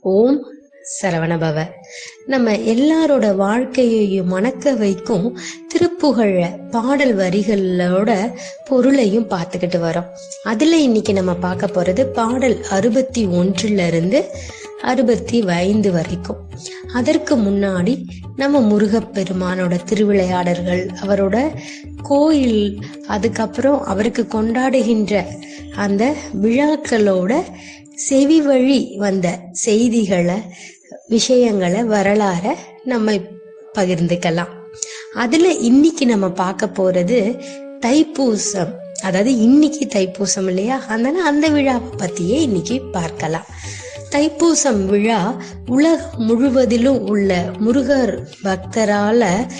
ஓம் சரவணபவ. நம்ம எல்லாரோட வாழ்க்கையையும் மணக்க வைக்கும் திருப்புகழ பாடல் வரிகளோட பொருளையும் பார்த்துக்கிட்டு வரோம். அதுல இன்னைக்கு நம்ம பார்க்க போறது பாடல் அறுபத்தி ஒன்றுல இருந்து அறுபத்தி ஐந்து வரைக்கும். அதற்கு முன்னாடி நம்ம முருகப்பெருமானோட திருவிளையாடல்கள் அவரோட கோயில் அதுக்கப்புறம் அவருக்கு கொண்டாடுகின்ற அந்த விழாக்களோட செவி வழி வந்த செய்திகளை விஷயங்களை வரலாற நம்ம பகிர்ந்துக்கலாம். அதுல இன்னைக்கு நம்ம பார்க்க போறது தைப்பூசம். அதாவது இன்னைக்கு தைப்பூசம் இல்லையா? அதனால அந்த விழாவை பத்தியே இன்னைக்கு பார்க்கலாம். தைப்பூசம் விழா உலகம் முழுவதிலும் உள்ள முருகர் பக்தரால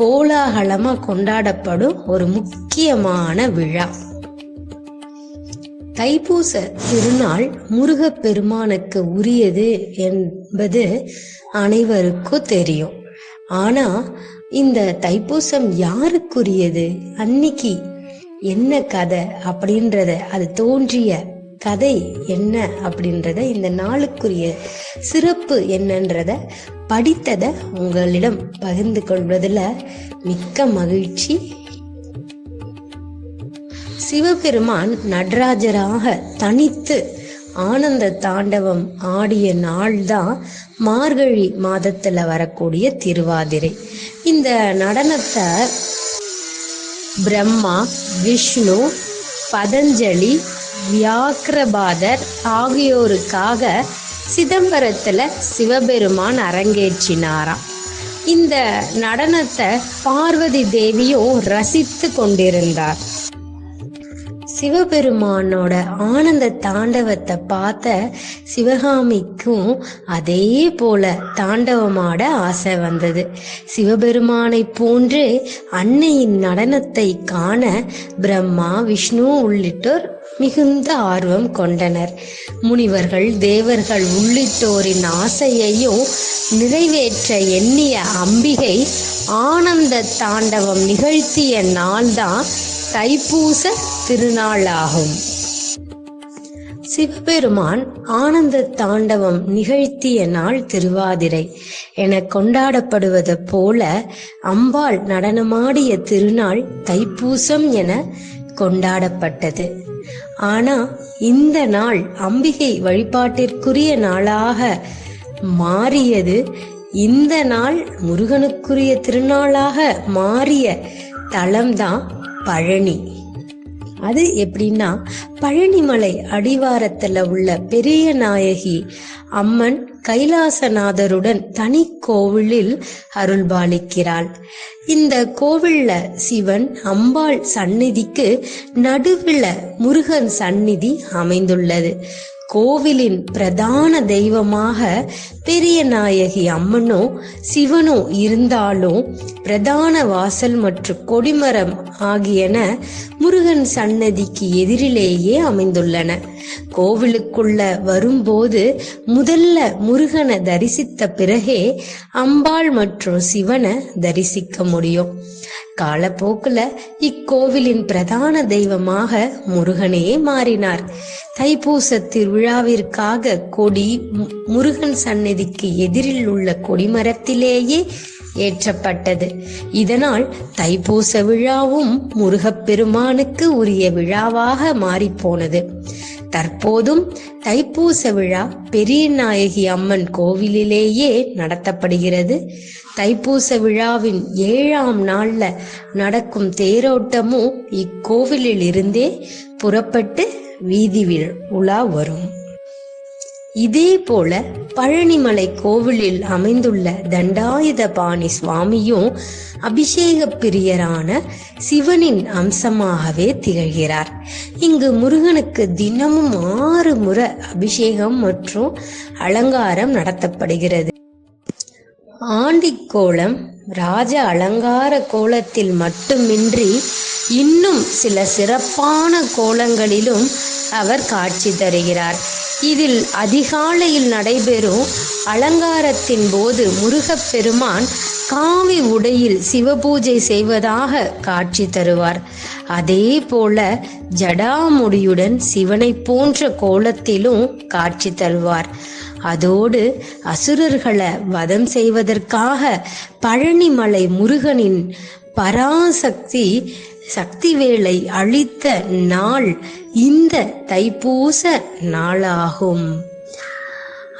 கோலாகலமா கொண்டாடப்படும் ஒரு முக்கியமான விழா. தைப்பூச திருநாள் முருகப் பெருமானுக்கு உரியது என்பது அனைவருக்கும் தெரியும். ஆனா இந்த தைப்பூசம் யாருக்குரியது? அன்னைக்கு என்ன கதை அப்படின்றத அது தோன்றிய கதை என்ன அப்படின்றத இந்த நாளுக்குரிய சிறப்பு என்னன்றத படித்ததை உங்களிடம் பகிர்ந்து கொள்வதில் மிக்க மகிழ்ச்சி. சிவபெருமான் நடராஜராக தனித்து ஆனந்த தாண்டவம் ஆடிய நாள்தான் மார்கழி மாதத்துல வரக்கூடிய திருவாதிரை. இந்த நடனத்தை பிரம்மா விஷ்ணு பதஞ்சலி வியாக்கிரபாதர் ஆகியோருக்காக சிதம்பரத்துல சிவபெருமான் அரங்கேற்றினாராம் இந்த நடனத்தை பார்வதி தேவியும் ரசித்து கொண்டிருந்தார். சிவபெருமானோட ஆனந்த தாண்டவத்தை பார்த்த சிவகாமிக்கும் அதே போல தாண்டவமாட ஆசை வந்தது. சிவபெருமானை போன்று அன்னையின் நடனத்தை காண பிரம்மா விஷ்ணு உள்ளிட்டோர் மிகுந்த ஆர்வம் கொண்டனர். முனிவர்கள் தேவர்கள் உள்ளிட்டோரின் ஆசையையும் நிறைவேற்ற எண்ணிய அம்பிகை ஆனந்த தாண்டவம் நிகழ்த்திய நாள்தான் தைப்பூச திருநாளாகும். சிவபெருமான் ஆனந்த தாண்டவம் நிகழ்த்திய நாள் திருவாதிரை என கொண்டாடப்படுவது போல அம்பாள் நடனமாடிய திருநாள் தைப்பூசம் என கொண்டாடப்பட்டது. ஆனா இந்த நாள் அம்பிகை வழிபாட்டிற்குரிய நாளாக மாறியது இந்த நாள் முருகனுக்குரிய திருநாளாக மாறிய தலம்தான் பழனி. அது எப்படின்னா பழனிமலை அடிவாரத்துல உள்ள பெரிய நாயகி அம்மன் கைலாசநாதருடன் தனி கோவிலில் அருள்பாலிக்கிறாள். இந்த கோவில்ல சிவன் அம்பாள் சந்நிதிக்கு நடுவில் முருகன் சந்நிதி அமைந்துள்ளது. கோவிலின் பிரதான தெய்வமாக பெரிய நாயகி அம்மனோ சிவனோ இருந்தாலும் பிரதான வாசல் மற்றும் கொடிமரம் ஆகியன முருகன் சன்னதிக்கு எதிரிலேயே அமைந்துள்ளன. கோவிலுக்குள்ள வரும்போது முதல்ல முருகனை தரிசித்த பிறகே அம்பாள் மற்றும் சிவனை தரிசிக்க முடியும். காலப்போக்குல இக்கோவிலின் பிரதான தெய்வமாக முருகனே மாறினார். தைப்பூச திருவிழாவிற்காக கொடி முருகன் சன்னதிக்கு எதிரில் உள்ள கொடிமரத்திலேயே ஏற்றப்பட்டது. இதனால் தைப்பூச விழாவும் முருகப்பெருமானுக்கு உரிய விழாவாக மாறிப்போனது. தற்போதும் தைப்பூச விழா பெரிய நாயகி அம்மன் கோவிலிலேயே நடத்தப்படுகிறது. தைப்பூச விழாவின் ஏழாம் நாள்ல நடக்கும் தேரோட்டமும் இக்கோவிலில் இருந்தே புறப்பட்டு வீதி உலா வரும். இதே போல பழனிமலை கோவிலில் அமைந்துள்ள தண்டாயுதபாணி சுவாமியும் அபிஷேக பிரியரான சிவனின் அம்சமாகவே திகழ்கிறார். இங்கு முருகனுக்கு தினமும் ஆறு முறை அபிஷேகம் மற்றும் அலங்காரம் நடத்தப்படுகிறது. ஆண்டிக்கோலம் ராஜ அலங்கார கோலத்தில் மட்டுமின்றி இன்னும் சில சிறப்பான கோலங்களிலும் அவர் காட்சி தருகிறார். இதில் அதிகாலையில் நடைபெறும் அலங்காரத்தின் போது முருகப்பெருமான் காவி உடையில் சிவபூஜை செய்வதாக காட்சி தருவார். அதே போல ஜடாமுடியுடன் சிவனை போன்ற கோலத்திலும் காட்சி தருவார். அதோடு அசுரர்களை வதம் செய்வதற்காக பழனிமலை முருகனின் பராசக்தி சக்திவேலை அளித்த நாள் இந்த தைப்பூச நாளாகும்.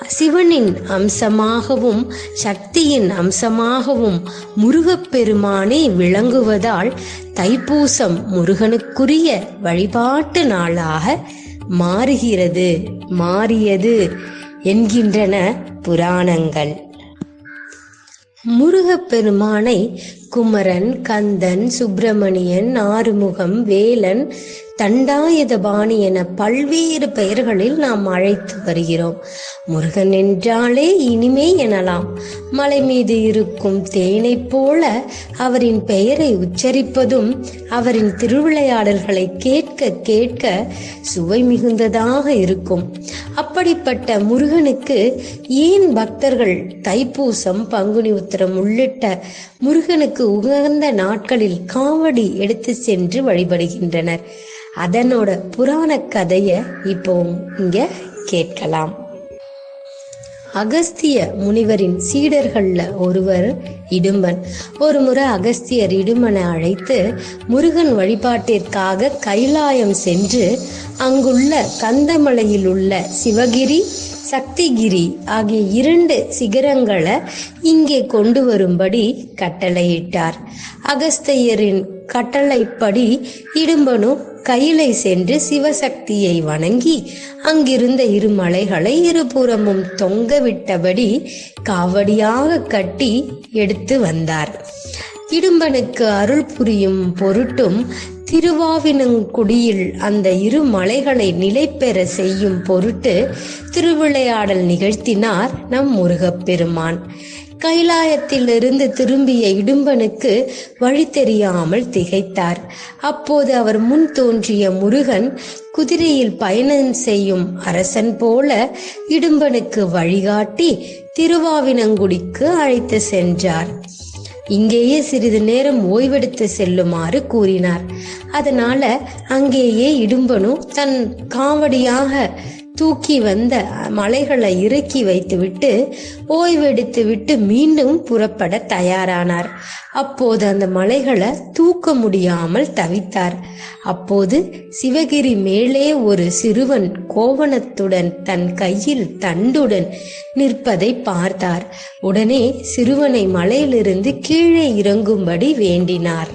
சிவனின் அம்சமாகவும் சக்தியின் அம்சமாகவும் முருகப்பெருமானே விளங்குவதால் தைப்பூசம் முருகனுக்குரிய வழிபாட்டு நாளாக மாறுகிறது மாறியது என்கின்றன புராணங்கள். முருகப்பெருமானை குமரன் கந்தன் சுப்பிரமணியன் ஆறுமுகம் வேலன் தண்டாயுதபாணி என பல்வேறு பெயர்களில் நாம் அழைத்து வருகிறோம். முருகன் என்றாலே இனிமே எனலாம். மலை மீது இருக்கும் தேனைப் போல அவரின் பெயரை உச்சரிப்பதும் அவரின் திருவிளையாடல்களை கேட்க கேட்க சுவை மிகுந்ததாக இருக்கும். அப்படிப்பட்ட முருகனுக்கு ஏன் பக்தர்கள் தைப்பூசம் பங்குனி உத்திரம் உள்ளிட்ட முருகனுக்கு உகந்த நாட்களில் காவடி எடுத்து சென்று வழிபடுகின்றனர்? அதனோட புராண கதைய இப்போ இங்க கேட்கலாம். அகஸ்திய முனிவரின் சீடர்கள்ல ஒருவர் இடும்பன். ஒருமுறை அகஸ்தியர் இடும்பனை அழைத்து முருகன் வழிபாட்டிற்காக கைலாயம் சென்று அங்குள்ள கந்தமலையில் உள்ள சிவகிரி சக்திகிரி ஆகிய இரண்டு சிகரங்களை இங்கே கொண்டு வரும்படி கட்டளையிட்டார். அகஸ்தியரின் கட்டளைப்படி இடும்பனும் கையிலை சென்று சிவசக்தியை வணங்கி அங்கிருந்த இரு மலைகளை இருபுறமும் தொங்கவிட்டபடி காவடியாக கட்டி எடுத்து வந்தார். இடும்பனுக்கு அருள் புரியும் பொருட்டும் திருவாவினங்குடியில் அந்த இரு மலைகளை நிலைபெற செய்யும் பொருட்டு திருவிளையாடல் நிகழ்த்தினார் நம் முருகப்பெருமான் கைலாயத்திலிருந்து திரும்பிய இடும்பனுக்கு வழி தெரியாமல் திகைத்தார். அப்போது அவர் முன் தோன்றிய முருகன் குதிரையில் பயணம் செய்யும் அரசன் போல இடும்பனுக்கு வழிகாட்டி திருவாவினங்குடிக்கு அழைத்து சென்றார். இங்கேயே சிறிது நேரம் ஓய்வெடுத்து செல்லுமாறு கூறினார். அதனால அங்கேயே இடும்பனும் தன் காவடியாக தூக்கி வந்த மலைகளை இறக்கி வைத்துவிட்டு ஓய்வெடுத்து விட்டு மீண்டும் புறப்பட தயாரானார். அப்போது அந்த மலைகளை தூக்க முடியாமல் தவித்தார். அப்போது சிவகிரி மேலே ஒரு சிறுவன் கோவணத்துடன் தன் கையில் தண்டுடன் நிற்பதை பார்த்தார். உடனே சிறுவனை மலையிலிருந்து கீழே இறங்கும்படி வேண்டினார்.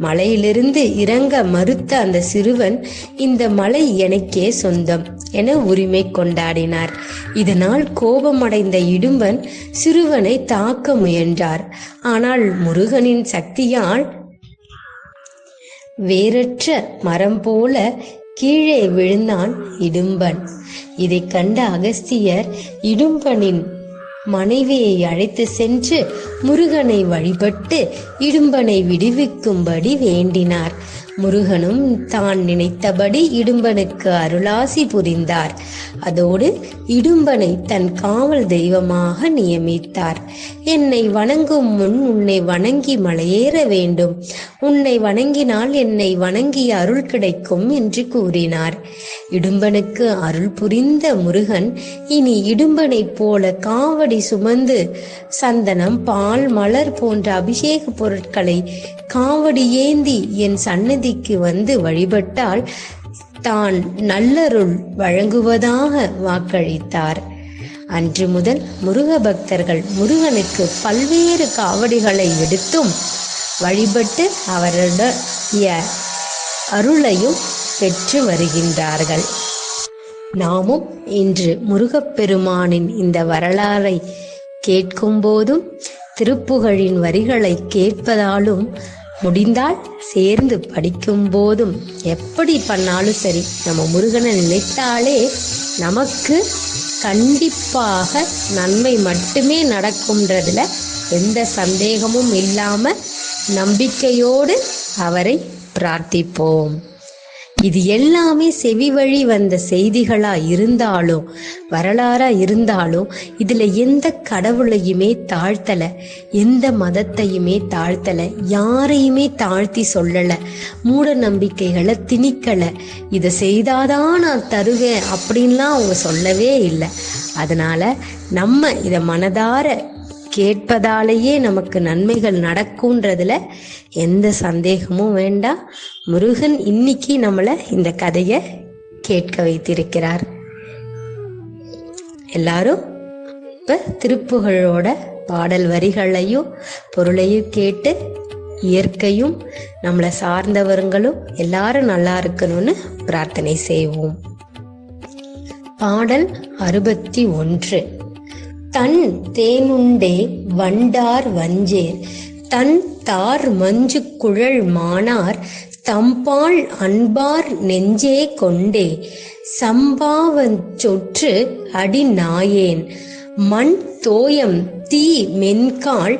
மலையிலிருந்து இறங்க மறுத்த அந்த சிறுவன் இந்த மலை எனக்கே சொந்தம் என உரிமை கொண்டாடினார். இதனால் கோபமடைந்த இடும்பன் சிறுவனை தாக்க முயன்றார். ஆனால் முருகனின் சக்தியால் வேறற்ற மரம் போல கீழே விழுந்தான் இடும்பன். இதைக் கண்ட அகஸ்தியர் இடும்பனின் மனைவியை அழைத்து சென்று முருகனை வழிபட்டு இடும்பனை விடுவிக்கும்படி வேண்டினார். முருகனும் தான் நினைத்தபடி இடும்பனுக்கு அருளாசி புரிந்தார். அதோடு இடும்பனை தன் காவல் தெய்வமாக நியமித்தார். என்னை வணங்கும் முன் உன்னை வணங்கி மலையேற வேண்டும். உன்னை வணங்கினால் என்னை வணங்கி அருள் கிடைக்கும் என்று கூறினார். இடும்பனுக்கு அருள் புரிந்த முருகன் இனி இடும்பனைப் போல காவடி சுமந்து சந்தனம் பால் மலர் போன்ற அபிஷேக பொருட்களை காவடி ஏந்தி என் சன்னதிக்கு வந்து வழிபட்டால் தான் நல்லருள் வழங்குவதாக வாக்களித்தார். அன்று முதல் முருக பக்தர்கள் முருகனுக்கு பல்வேறு காவடிகளை எடுத்தும் வழிபட்டு அவருடைய அருளையும் பெற்று வருகின்றார்கள். நாமும் இன்று முருகப்பெருமானின் இந்த வரலாறை கேட்கும்போதும் திருப்புகழின் வரிகளை கேட்பதாலும் முடிந்தால் சேர்ந்து படிக்கும் போதும் எப்படி பண்ணாலும் சரி நம்ம முருகனை நினைத்தாலே நமக்கு கண்டிப்பாக நன்மை மட்டுமே நடக்கும்ன்றதுல எந்த சந்தேகமும் இல்லாம நம்பிக்கையோடு அவரை பிரார்த்திப்போம். இது எல்லாமே செவி வழி வந்த செய்திகளா இருந்தாலும் வரலாறா இருந்தாலும் இதுல எந்த கடவுளையுமே தாழ்த்தல எந்த மதத்தையுமே தாழ்த்தல யாரையுமே தாழ்த்தி சொல்லல மூட நம்பிக்கைகளை திணிக்கல இதை செய்தாதான் நான் தருவேன் அப்படின்லாம் அவங்க சொல்லவே இல்லை. அதனால நம்ம இதை மனதார கேட்பதாலேயே நமக்கு நன்மைகள் நடக்கும்ன்றதுல எந்த சந்தேகமும் வேண்டாம். முருகன் இன்னைக்கு நம்மளை இந்த கதையை கேட்க வைத்திருக்கிறார். எல்லாரும் இப்ப திருப்புகழோட பாடல் வரிகளையும் பொருளையும் கேட்டு இயற்கையும் நம்மளை சார்ந்தவர்களும் எல்லாரும் நல்லா இருக்கணும்னு பிரார்த்தனை செய்வோம். பாடல் அறுபத்தி ஒன்று. தன் தேனுண்டே வண்டார் வஞ்சேர் தன் தார் மஞ்சு குழல் மானார் தம்பால் அன்பார் நெஞ்சே கொண்டே சம்பாவன் சொற்று அடி நாயேன் மண் தோயம் தீ மென்கால்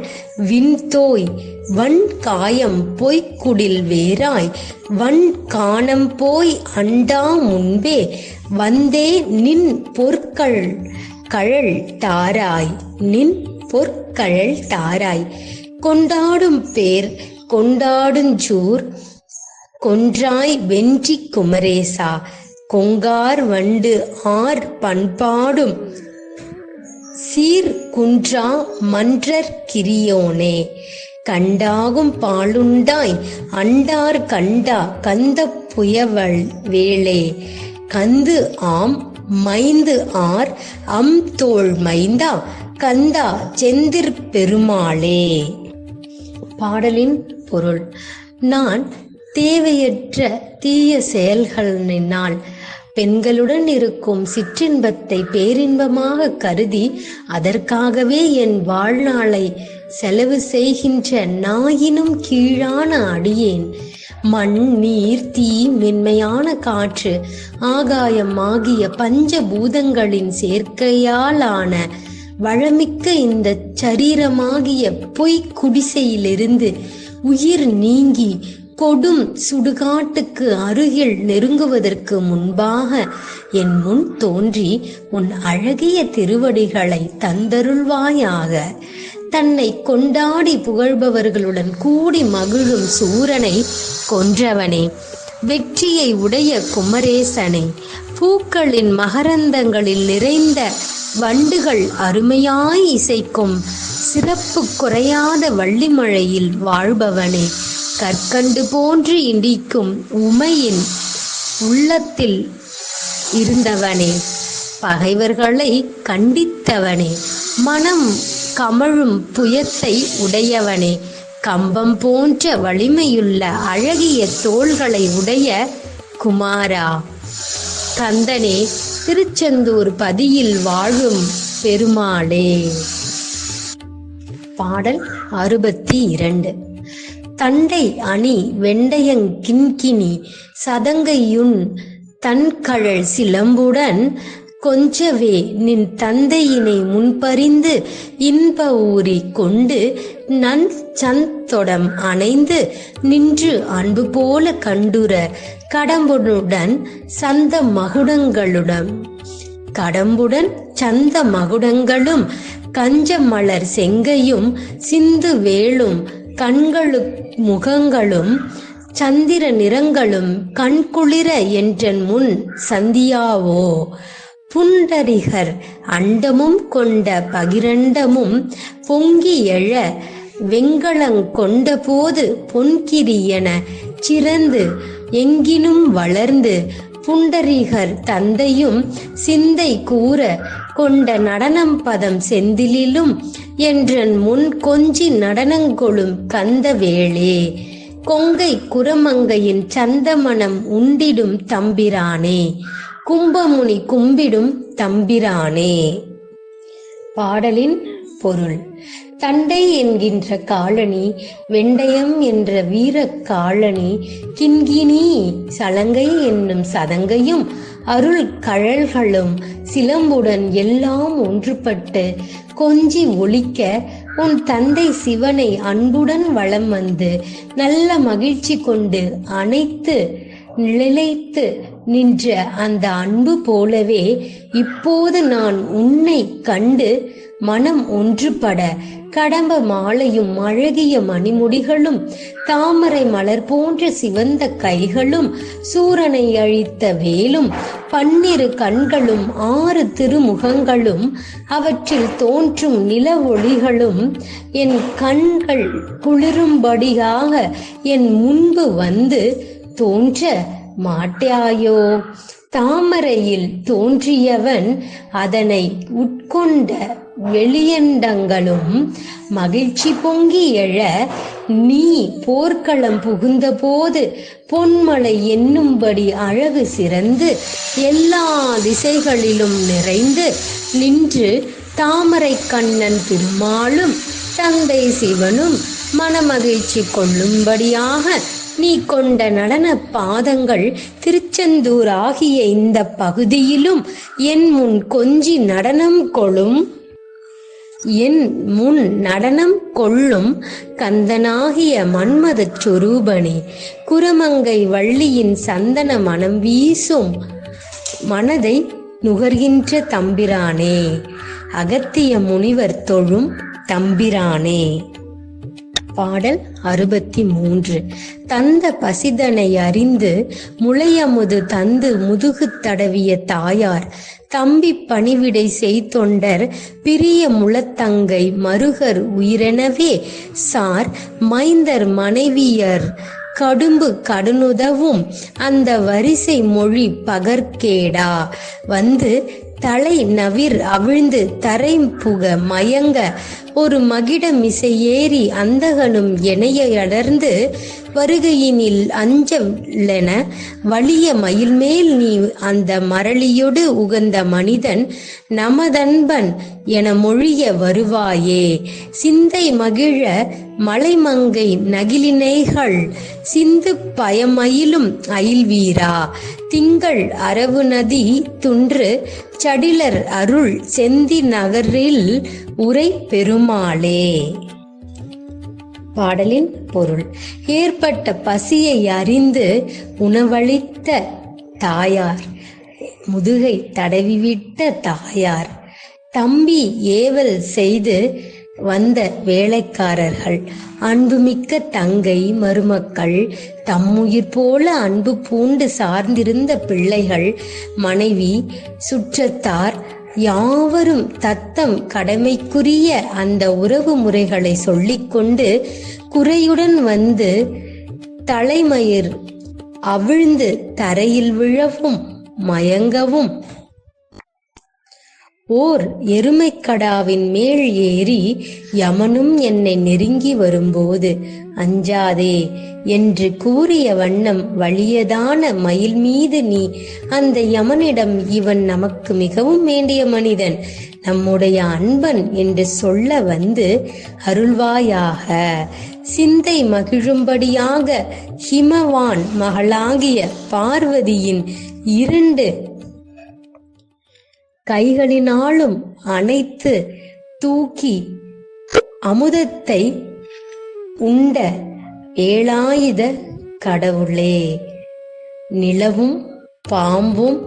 விண்தோய் வன் காயம் பொய்க்குடில் வேராய் வன் காணம் போய் அண்டா முன்பே வந்தே நின் பொற்கள் கழல் தாராய் நின் பொற்கழல் தாராய். கொண்டாடும் பேர் கொண்டாடுஞ்சூர் கொன்றாய் வென்றி குமரேசா. கொங்கார் வண்டு ஆர் பண்பாடும் சீர் குன்றா மன்றர் கிரியோனே. கண்டாகும் பாலுண்டாய் அண்டார் கண்டா கந்த புயவள் வேளே. கந்து ஆம் மைந்து ஆர் அம் தோல் மைந்தா கந்தா செந்திர் பெருமாளே. பாடலின் பொருள். நான் தேவையற்ற தீய செயல்களினால் பெண்களுடன் இருக்கும் சிற்றின்பத்தை பேரின்பமாக கருதி அதற்காகவே என் வாழ்நாளை செலவு செய்கின்ற நாயினும் கீழான அடியேன். மண் நீர் தீ மென்மையான காற்று ஆகாயம் ஆகிய பஞ்சபூதங்களின் சேர்க்கையாலான வளமிக்க இந்த சரீரமாகிய பொய் குடிசையிலிருந்து உயிர் நீங்கி கொடும் சுடுகாட்டுக்கு அருகில் நெருங்குவதற்கு முன்பாக என் முன் தோன்றி உன் அழகிய திருவடிகளை தந்தருள்வாயாக. தன்னை கொண்டாடி புகழ்பவர்களுடன் கூடி மகிழும் சூரனை கொன்றவனே. வெற்றியை உடைய குமரேசனை பூக்களின் மகரந்தங்களில் நிறைந்த வண்டுகள் அருமையாய் இசைக்கும் சிறப்பு குறையாத வள்ளிமழையில் வாழ்பவனே. கற்கண்டு போன்று இடிக்கும் உமையின் உள்ளத்தில் இருந்தவனே. பகைவர்களை கண்டித்தவனே. மனம் கமழும் புயத்தை உடையவனே. கம்பம் போன்ற வலிமையுள்ள அழகிய தோள்களை உடைய குமாரா. கந்தனே திருச்செந்தூர் பதியில் வாழும் பெருமாளே. பாடல் அறுபத்தி இரண்டு தண்டை அணி வெண்டையங் கிண்கிணி சதங்கையுன் தன்கழல் சிலம்புடன் கொஞ்சவே நின் தந்தையினை முன்பறிந்து இன்ப ஊறி கொண்டு நன் சந்தொடம் அணைந்து நின்று அன்பு போல கண்டுர கடம்புடன் சந்த மகுடங்களுடன் கடம்புடன் சந்த மகுடங்களும் கஞ்ச மலர் செங்கையும் சிந்து வேளும் கண்களு முகங்களும் சந்திர நிறங்களும் கண்குளிர என்றன் முன் சந்தியாவோ? புண்டரிகர் அண்டமும் கொண்ட பகிரண்டமும் பொங்கி எழ வெங்கலங் கொண்டபோது பொன்கிரி என சிறந்து எங்கினும் வளர்ந்து புண்டரிகர் தந்தையும் சிந்தை கூற கொண்ட நடனம் பதம் செந்திலிலும் என்றன் முன் கொஞ்சி நடனங்கொளும் கந்தவேளே. கொங்கை குரமங்கையின் சந்தமணம் உண்டிடும் தம்பிரானே. கும்பமுனி கும்பிடும் தம்பிரானே. பாடலின் பொருள். தண்டை என்கின்ற காலனி வெண்டயம் என்ற வீர காலனி கிண்கிணி சலங்கை என்னும் சதங்கையும் அருள் கழல்களும் சிலம்புடன் எல்லாம் ஒன்றுபட்டு கொஞ்சி ஒழிக்க உன் தந்தை சிவனை அன்புடன் வளம் வந்து நல்ல மகிழ்ச்சி கொண்டு அனைத்து நிலைத்து நின்ற அந்த அன்பு போலவே இப்போது நான் உன்னை கண்டு மனம் ஒன்றுபட கடம்ப மாலையும் அழகிய மணிமுடிகளும் தாமரை மலர் போன்ற சிவந்த கைகளும் சூரனை அழித்த வேலும் பன்னிரு கண்களும் ஆறு திருமுகங்களும் அவற்றில் தோன்றும் நில ஒளிகளும் என் கண்கள் குளிரும்படியாக என் முன்பு வந்து தோன்ற மாட்டாயோ? தாமரையில் தோன்றியவன் அதனை உட்கொண்ட வெளியண்டங்களும் மகிழ்ச்சி பொங்கி எழ நீ போர்க்களம் புகுந்தபோது பொன்மலை என்னும்படி அழகு சிறந்து எல்லா திசைகளிலும் நிறைந்து நின்று தாமரை கண்ணன் திருமாலும் தந்தை சிவனும் மனமகிழ்ச்சி கொள்ளும்படியாக நீ கொண்ட நடன பாதங்கள் திருச்செந்தூர் ஆகிய இந்த பகுதியிலும் என் முன் கொஞ்சி நடனம் கொளும். என் முன் நடனம் கொள்ளும் கந்தனாகிய மன்மதச் சொரூபனே குரமங்கை வள்ளியின் சந்தன மனம் வீசும். மனதை நுகர்கின்ற தம்பிரானே அகத்திய முனிவர் தொழும் தம்பிரானே. பாடல் அறுபத்தி மூன்று தந்த பசிதனை அறிந்து முளையமுது தந்து முதுகு தடவிய தாயார் தம்பி பணிவிடை செய்தொண்டர் பிரிய முளத்தங்கை மருகர் உயிரெனவே சார் மைந்தர் மனைவியர் கடும்பு கடனுதவும் அந்த வரிசை மொழி பகற்கேடா. வந்து தலை நவிர் அவிழ்ந்து தரை புக மயங்க ஒரு மகிடமிசை ஏறி அந்தகனும் எனைய அடர்ந்து வருகையினில் அஞ்சலென வலிய மயில்மேல் நீ அந்த மரளியொடு உகந்த மனிதன் நமதன்பன் என மொழிய வருவாயே. சிந்தை மகிழ மலைமங்கை நகிலினைகள் சிந்து பயமயிலும் அயில்வீரா. திங்கள் அரவு நதி துன்று சடிலர் அருள் செந்தி நகரில் உரை பெருமாளே. பாடலின் பொருள். ஏற்பட்ட பசியை அறிந்து உணவளித்த தாயார். முதுகை தடவிவிட்ட தாயார். தம்பி ஏவல் செய்து வந்த வேலைக்காரர்கள். அன்புமிக்க தங்கை மருமக்கள் தம்முயிர் போல அன்பு பூண்டு சார்ந்திருந்த பிள்ளைகள் மனைவி சுற்றத்தார் யாவரும் தத்தம் கடமைக்குரிய அந்த உறவு முறைகளை சொல்லிக்கொண்டு குறையுடன் வந்து தலைமயிர் அவிழ்ந்து தரையில் விழவும் மயங்கவும் ஓர் எருமைக்கடாவின் மேல் ஏறி யமனும் என்னை நெருங்கி வரும்போது அஞ்சாதே என்று கூறிய வண்ணம் வலியதான மயில் மீது நீ அந்த யமனிடம் இவன் நமக்கு மிகவும் வேண்டிய மனிதன் நம்முடைய அன்பன் என்று சொல்ல வந்து அருள்வாயாக. சிந்தை மகிழும்படியாக ஹிமவான் மகளாகிய பார்வதியின் இரண்டு கைகளினாலும் அணைத்து தூக்கி அமுதத்தை உண்ட ஏழாயுத கடவுளே. நிலவும் பாம்பும்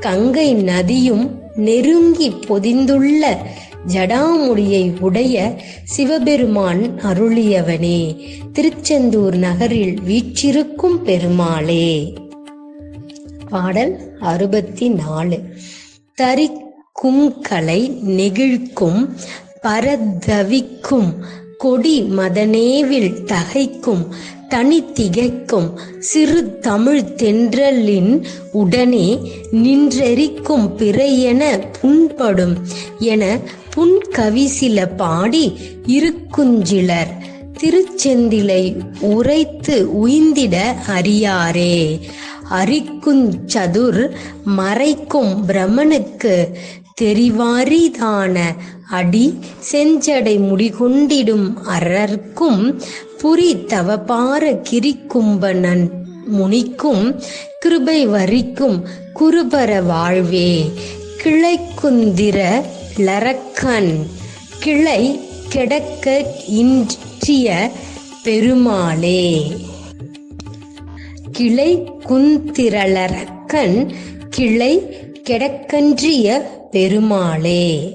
கங்கை நதியும் நெருங்கி பொதிந்துள்ள ஜடாமுடியை உடைய சிவபெருமான் அருளியவனே. திருச்செந்தூர் நகரில் வீற்றிருக்கும் பெருமாளே. பாடல் அறுபத்தி நாலு. தரிக்கும்களை நெகிழ்க்கும் பரதவிக்கும் கொடி மதனேவில் தகைக்கும் தனி திகைக்கும் சிறு தமிழ் தென்றலின் உடனே நின்றெரிக்கும் பிறையென புண்படும் என புன்கவி சில பாடி இருக்குஞ்சிலர். திருச்செந்திலை உரைத்து உய்ந்திட அறியாரே. அரிக்குஞ்சதுர் மறைக்கும் பிரமனுக்கு தெரிவாரிதான அடி செஞ்சடை முடிகொண்டிடும் அரர்க்கும் புரி தவபார கிரிக்கும்பனன் முனிக்கும் கிருபை வரிக்கும் குருபர வாழ்வே. கிளைக்குந்திர லரக்கன் கிளை கிடக்க இன்றிய பெருமாளே. கிளை குந்திரளரக்கன் கிளை கெடக்கன்றிய பெருமாளே.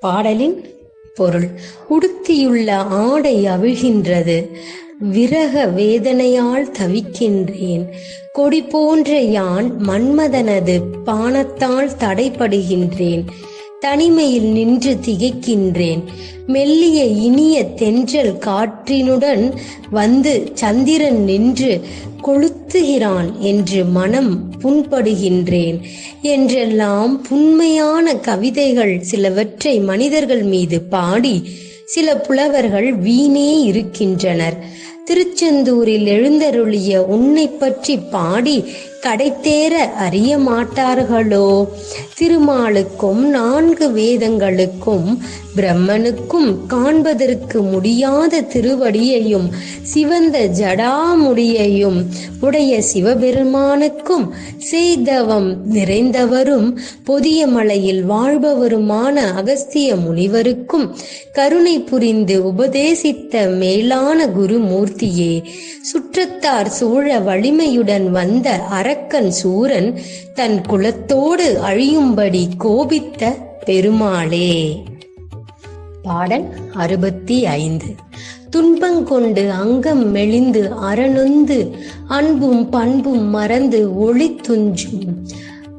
பாடலின் பொருள் உடுத்தியுள்ள ஆடை அவிழ்கின்றது. விரக வேதனையால் தவிக்கின்றேன். கொடி போன்ற யான் மன்மதனது பானத்தால் தடைப்படுகின்றேன் தனிமையில் நின்று திகைக்கின்றேன். மெல்லிய இனிய தென்றல் காற்றினுடன் வந்து சந்திரன் நின்று கொளுத்துகிறான் என்று மனம் புண்படுகின்றேன். என்றெல்லாம் புண்மையான கவிதைகள் சிலவற்றை மனிதர்கள் மீது பாடி சில புலவர்கள் வீணே இருக்கின்றனர். திருச்செந்தூரில் எழுந்தருளிய உன்னை பற்றி பாடி கடைத்தேற அறிய மாட்டார்களோ திருமாலுக்கும் நான்கு வேதங்களுக்கும் பிரம்மனுக்கும் காண்பதற்கு முடியாத திருவடியையும் சிவந்த ஜடாமுடியையும் உடைய சிவபெருமானுக்கும் செய்தவம் நிறைந்தவரும் பொதிய மலையில் வாழ்பவருமான அகஸ்திய முனிவருக்கும் கருணை புரிந்து உபதேசித்த மேலான குருமூர்த்தியே சுற்றத்தார் சூழ வலிமையுடன் வந்த அரக்கன் சூரன் தன் குலத்தோடு அழியும்படி கோபித்த பெருமாளே. பாடல் அறுபத்தி ஐந்து. துன்பங்கொண்டு அங்கம் மெலிந்து அறநொந்து அன்பும் பண்பும் மறந்து ஒளி துஞ்சும்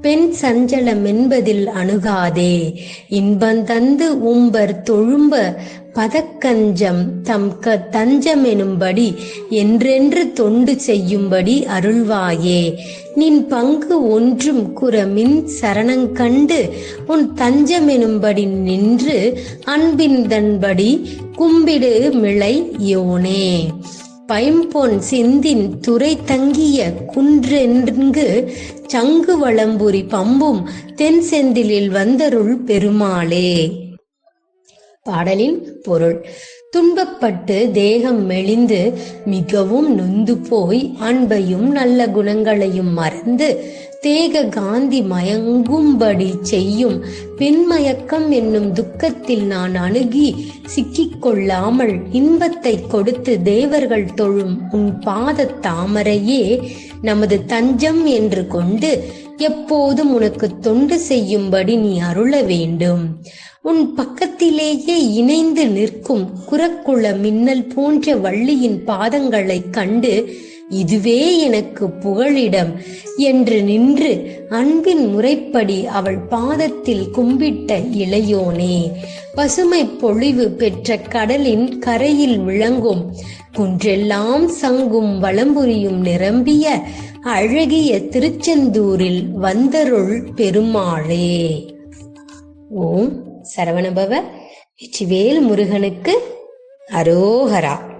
பெண் சஞ்சலம் என்பதில் அணுகாதே. இன்பந்தந்து உம்பர் தொழும்ப பதக்கஞ்சம் தம் க தஞ்சமெனும்படி என்றென்று தொண்டு செய்யும்படி அருள்வாயே. நின் பங்கு ஒன்றும் குரமின் சரணங்கண்டு உன் தஞ்சமெனும்படி நின்று அன்பின்தன்படி கும்பிடு மிளை யோனே. பைம்பொன் சிந்தின் துறை தங்கிய குன்றென்கு சங்கு வளம்புரி பம்பும் தென் செந்திலில் வந்தருள் பெருமாளே. பாடலின் பொருள். துன்பப்பட்டு தேகம் மெலிந்து மிகவும் நொந்து போய் அன்பையும் நல்ல குணங்களையும் மறந்து தேக காந்தி மயங்கும்படி செய்யும் பெண்மயக்கம் என்னும் துக்கத்தில் நான் அணுகி சிக்கிக்கொள்ளாமல் இன்பத்தை கொடுத்து தேவர்கள் தொழும் உன் பாத தாமரையே நமது தஞ்சம் என்று கொண்டு எப்போதும் உனக்கு தொண்டு செய்யும்படி நீ அருள வேண்டும். உன் பக்கத்திலேயே இணைந்து நிற்கும் குரக்குள மின்னல் போன்ற வள்ளியின் பாதங்களைக் கண்டு இதுவே எனக்கு புகழிடம் என்று நின்று அன்பின் முறைப்படி அவள் பாதத்தில் கும்பிட்ட இளையோனே பசுமை பொழிவு பெற்ற கடலின் கரையில் விளங்கும் குன்றெல்லாம் சங்கும் வளம்புரியும் நிரம்பிய அழகிய திருச்செந்தூரில் வந்தருள் பெருமாளே. ஓம் சரவணபவ வெற்றிவேல் முருகனுக்கு அரோகரா.